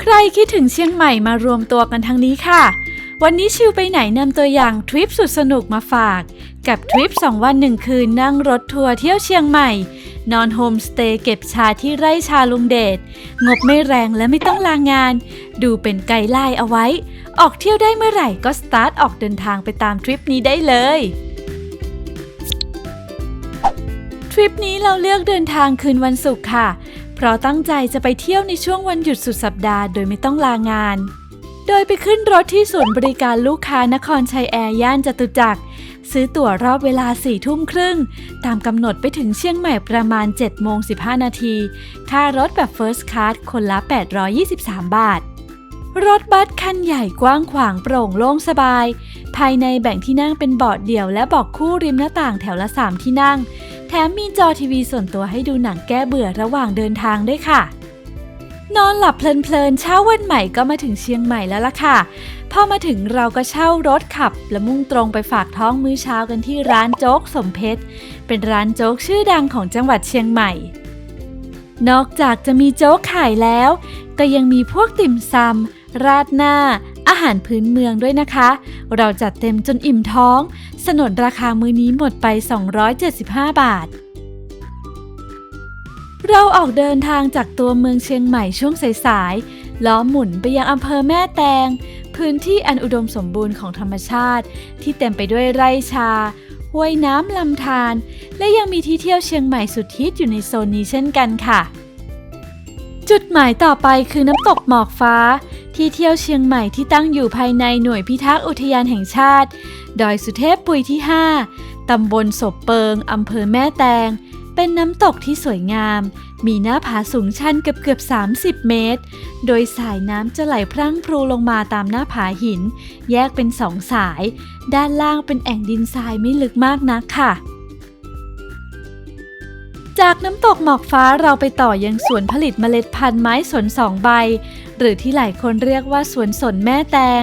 ใครคิดถึงเชียงใหม่มารวมตัวกันทั้งนี้ค่ะ วันนี้ชิวไปไหนนำตัวอย่างทริปสุดสนุกมาฝาก กับทริป 2 วัน 1 คืนนั่งรถทัวร์เที่ยวเชียงใหม่ นอนโฮมสเตย์เก็บชาที่ไร่ชาลุงเดช งบไม่แรงและไม่ต้องลางาน ดูเป็นไกด์ไลน์เอาไว้ ออกเที่ยวได้เมื่อไหร่ก็สตาร์ทออกเดินทางไปตามทริปนี้ได้เลยทริปนี้เราเลือกเดินทางคืนวันศุกร์ค่ะ เพราะตั้งใจจะไปเที่ยวในช่วงวันหยุดสุดสัปดาห์โดยไม่ต้องลางาน โดยไปขึ้นรถที่ศูนย์บริการลูกค้านครชัยแอร์ย่านจตุจักร ซื้อตั๋วรอบเวลา4ี่ทุ่มครึ่ง ตามกำหนดไปถึงเชียงใหม่ประมาณ7โมง15 นาที ค่ารถแบบ First Class คนละ 823 บาทรถบัสคันใหญ่กว้างขวางโปร่งโล่งสบาย ภายในแบ่งที่นั่งเป็นเบาะเดี่ยวและเบอกคู่ริมหน้าต่างแถวละ3ที่นั่ง แถมมีจอทีวีส่วนตัวให้ดูหนังแก้เบื่อระหว่างเดินทางด้วยค่ะ นอนหลับเพลินๆเช้าวันใหม่ก็มาถึงเชียงใหม่แล้วล่ะค่ะ พอมาถึงเราก็เช่ารถขับ และมุ่งตรงไปฝากท้องมื้อเช้ากันที่ร้านโจ๊กสมเพชร เป็นร้านโจ๊กชื่อดังของจังหวัดเชียงใหม่ นอกจากจะมีโจ๊กขายแล้ว ก็ยังมีพวกติ่มซำราดหน้าอา หารพื้นเมืองด้วยนะคะ เราจัดเต็มจนอิ่มท้อง สนนราคามื้อนี้หมดไป 275 บาท เราออกเดินทางจากตัวเมืองเชียงใหม่ช่วงสายๆ ล้อหมุนไปยังอำเภอแม่แตง พื้นที่อันอุดมสมบูรณ์ของธรรมชาติ ที่เต็มไปด้วยไร่ชาห้วยน้ำลำธารและยังมีที่เที่ยวเชียงใหม่สุดฮิตอยู่ในโซนนี้เช่นกันค่ะ จุดหมายต่อไปคือน้ำตกหมอกฟ้า ที่เที่ยวเชียงใหม่ที่ตั้งอยู่ภายในหน่วยพิทักษ์อุทยานแห่งชาติ ดอยสุเทพปุยที่ 5 ตำบลศพเปิง อำเภอแม่แตง เป็นน้ำตกที่สวยงาม มีหน้าผาสูงชันเกือบเกือบ30 เมตร โดยสายน้ำจะไหลพรั่งพรูลงมาตามหน้าผาหิน แยกเป็นสองสาย ด้านล่างเป็นแอ่งดินทรายไม่ลึกมากนักค่ะ จากน้ำตกหมอกฟ้าเราไปต่อยังสวนผลิตเมล็ดพันธุ์ไม้สนสองใบ หรือที่หลายคนเรียกว่าสวนสนแม่แตง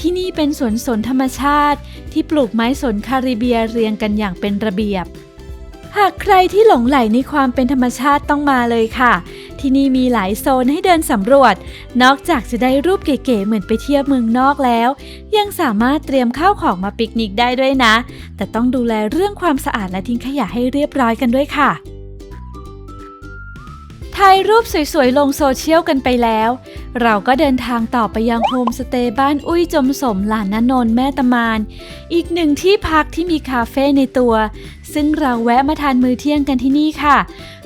ที่นี่เป็นสวนสนธรรมชาติ ที่ปลูกไม้สนคาริเบียเรียงกันอย่างเป็นระเบียบ หากใครที่หลงไหลในความเป็นธรรมชาติต้องมาเลยค่ะ ที่นี่มีหลายโซนให้เดินสำรวจ นอกจากจะได้รูปเก๋ๆเหมือนไปเที่ยวเมืองนอกแล้ว ยังสามารถเตรียมข้าวของมาปิกนิกได้ด้วยนะ แต่ต้องดูแลเรื่องความสะอาดและทิ้งขยะให้เรียบร้อยกันด้วยค่ะ ถ่ายรูปสวยๆ ลงโซเชียลกันไปแล้ว เราก็เดินทางต่อไปยังโฮมสเตย์บ้านอุ้ยจมสมหลานนนนท์แม่ตะมาน อีกหนึ่งที่พักที่มีคาเฟ่ในตัว ซึ่งเราแวะมาทานมื้อเที่ยงกันที่นี่ค่ะ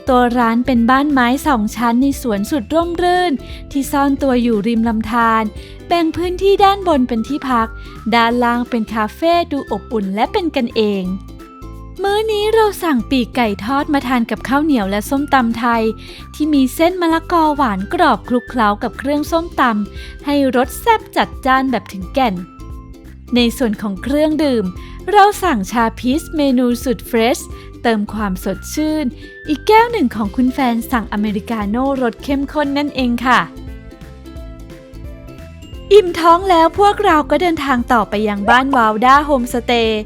ตัวร้านเป็นบ้านไม้สองชั้นในสวนสุดร่มรื่น ที่ซ่อนตัวอยู่ริมลำธารแบ่งพื้นที่ด้านบนเป็นที่พัก ด้านล่างเป็นคาเฟ่ดูอบอุ่นและเป็นกันเอง มื้อนี้เราสั่งปีกไก่ทอดมาทานกับข้าวเหนียวและส้มตำไทย ที่มีเส้นมะละกอหวานกรอบคลุกเคล้ากับเครื่องส้มตำให้รสแซ่บจัดจ้านแบบถึงแก่น ในส่วนของเครื่องดื่ม เราสั่งชาพีชเมนูสุดเฟรชเติมความสดชื่น อีกแก้วหนึ่งของคุณแฟนสั่งอเมริกาโน่รสเข้มข้นนั่นเองค่ะ อิ่มท้องแล้วพวกเราก็เดินทางต่อไปยังบ้านวาวด้าโฮมสเตย์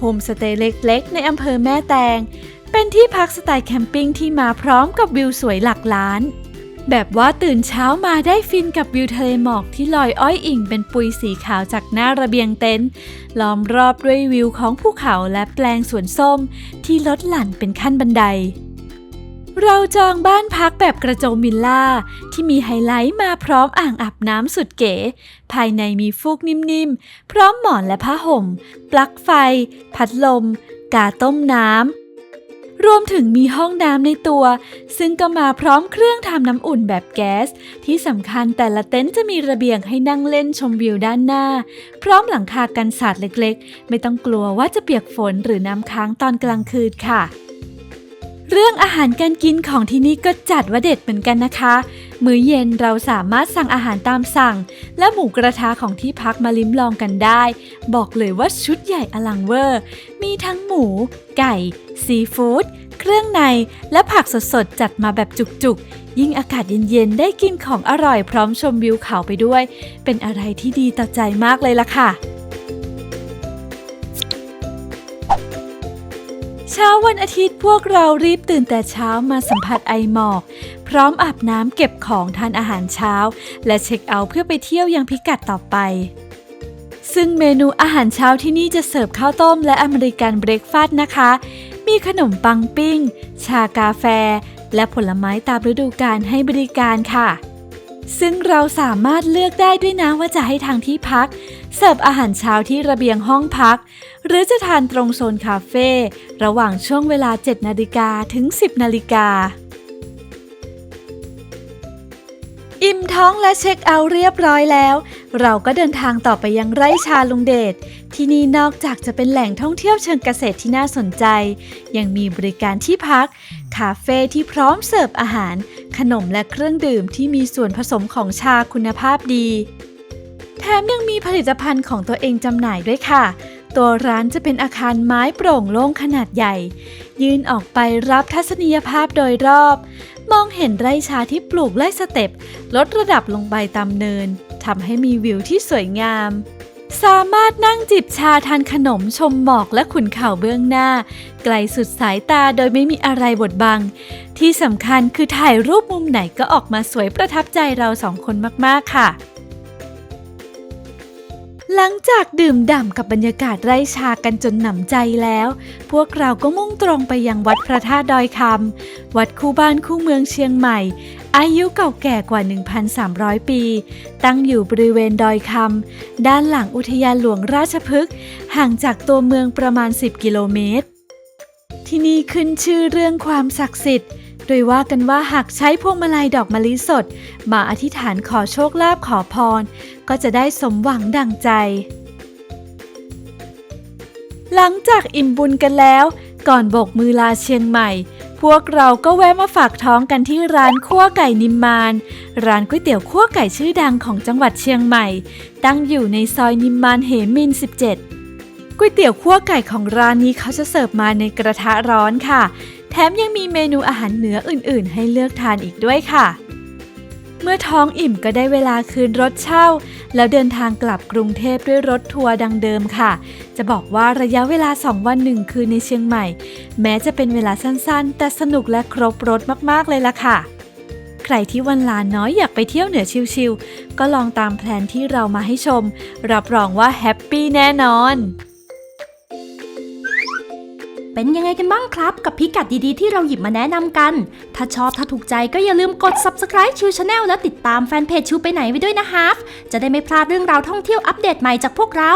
โฮมสเตย์เล็กๆ ในอำเภอแม่แตง เป็นที่พักสไตล์แคมปิ้งที่มาพร้อมกับวิวสวยหลักล้าน แบบว่าตื่นเช้ามาได้ฟินกับวิวทะเลหมอกที่ลอยอ้อยอิ่งเป็นปุยสีขาวจากหน้าระเบียงเต็นท์ล้อมรอบด้วยวิวของภูเขาและแปลงสวนส้มที่ลดหลั่นเป็นขั้นบันได เราจองบ้านพักแบบกระโจมวิลล่า ที่มีไฮไลท์มาพร้อมอ่างอาบน้ำสุดเก๋ ภายในมีฟูกนิ่มๆ พร้อมหมอนและผ้าห่ม ปลั๊กไฟ พัดลม กาต้มน้ำ รวมถึงมีห้องน้ำในตัว ซึ่งก็มาพร้อมเครื่องทำน้ำอุ่นแบบแก๊ส ที่สำคัญแต่ละเต็นท์จะมีระเบียงให้นั่งเล่นชมวิวด้านหน้า พร้อมหลังคากันสาดเล็กๆ ไม่ต้องกลัวว่าจะเปียกฝนหรือน้ำค้างตอนกลางคืนค่ะ เรื่องอาหารการกินของที่นี่ก็จัดว่าเด็ดเหมือนกันนะคะ มื้อเย็นเราสามารถสั่งอาหารตามสั่ง และหมูกระทะของที่พักมาลิ้มลองกันได้ บอกเลยว่าชุดใหญ่อลังเวอร์ มีทั้งหมู ไก่ ซีฟู้ดเครื่องใน และผักสดๆ จัดมาแบบจุกๆ ยิ่งอากาศเย็นๆ ได้กินของอร่อยพร้อมชมวิวเขาไปด้วย เป็นอะไรที่ดีต่อใจมากเลยล่ะค่ะ เช้าวันอาทิตย์พวกเรารีบตื่นแต่เช้ามาสัมผัสไอหมอก พร้อมอาบน้ำเก็บของทานอาหารเช้า และเช็คเอาท์เพื่อไปเที่ยวยังพิกัดต่อไป ซึ่งเมนูอาหารเช้าที่นี่จะเสิร์ฟข้าวต้มและอเมริกันเบรกฟาสต์นะคะ มีขนมปังปิ้ง ชากาแฟ และผลไม้ตามฤดูกาลให้บริการค่ะ ซึ่งเราสามารถเลือกได้ด้วยนะว่าจะให้ทางที่พัก เสิร์ฟอาหารเช้าที่ระเบียงห้องพัก หรือจะทานตรงโซนคาเฟ่ระหว่างช่วงเวลา 7 นาฬิกาถึง 10 นาฬิกา อิ่มท้องและเช็คเอาท์เรียบร้อยแล้ว เราก็เดินทางต่อไปยังไร่ชาลุงเดช ที่นี่นอกจากจะเป็นแหล่งท่องเที่ยวเชิงเกษตรที่น่าสนใจ ยังมีบริการที่พัก คาเฟ่ที่พร้อมเสิร์ฟอาหาร ขนมและเครื่องดื่มที่มีส่วนผสมของชาคุณภาพดี แถมยังมีผลิตภัณฑ์ของตัวเองจำหน่ายด้วยค่ะ ตัวร้านจะเป็นอาคารไม้โปร่งโล่งขนาดใหญ่ ยืนออกไปรับทัศนียภาพโดยรอบ มองเห็นไร่ชาที่ปลูกไล่สเต็ปลดระดับลงไปตามเนินทำให้มีวิวที่สวยงาม สามารถนั่งจิบชาทานขนมชมหมอกและขุนเขาเบื้องหน้า ไกลสุดสายตาโดยไม่มีอะไรบดบัง ที่สำคัญคือถ่ายรูปมุมไหนก็ออกมาสวยประทับใจเราสองคนมากๆค่ะ หลังจากดื่มด่ำกับบรรยากาศไร่ชากันจนหนำใจแล้ว พวกเราก็มุ่งตรงไปยังวัดพระธาตุดอยคำวัดคู่บ้านคู่เมืองเชียงใหม่ อายุเก่าแก่กว่า 1,300 ปี ตั้งอยู่บริเวณดอยคำ ด้านหลังอุทยานหลวงราชพฤกษ์ ห่างจากตัวเมืองประมาณ 10 กิโลเมตร ที่นี่ขึ้นชื่อเรื่องความศักดิ์สิทธิ์ โดยว่ากันว่าหากใช้พวงมาลัยดอกมะลิสด มาอธิษฐานขอโชคลาภขอพร ก็จะได้สมหวังดังใจ หลังจากอิ่มบุญกันแล้ว ก่อนโบกมือลาเชียงใหม่ พวกเราก็แวะมาฝากท้องกันที่ร้านคั่วไก่นิมมาน ร้านก๋วยเตี๋ยวคั่วไก่ชื่อดังของจังหวัดเชียงใหม่ ตั้งอยู่ในซอยนิมมานเหมิน 17ก๋วยเตี๋ยวคั่วไก่ของร้านนี้เขาจะเสิร์ฟมาในกระทะร้อนค่ะ แถมยังมีเมนูอาหารเหนืออื่น ๆ ให้เลือกทานอีกด้วยค่ะ เมื่อท้องอิ่มก็ได้เวลาคืนรถเช่า แล้วเดินทางกลับกรุงเทพด้วยรถทัวร์ดังเดิมค่ะ จะบอกว่าระยะเวลา 2 วันหนึ่งคืนในเชียงใหม่ แม้จะเป็นเวลาสั้นๆ แต่สนุกและครบรถมากๆเลยล่ะค่ะ ใครที่วันลาน้อยอยากไปเที่ยวเหนือชิลๆก็ลองตามแผนที่เรามาให้ชม รับรองว่าแฮปปี้แน่นอน เป็นยังไงกันบ้างครับ กับพิกัดดีๆที่เราหยิบมาแนะนำกัน ถ้าชอบถ้าถูกใจก็อย่าลืมกด subscribe ชิวชาแนลและติดตามแฟนเพจชิวไปไหนไว้ด้วยนะฮะจะได้ไม่พลาดเรื่องราวท่องเที่ยวอัปเดตใหม่จากพวกเรา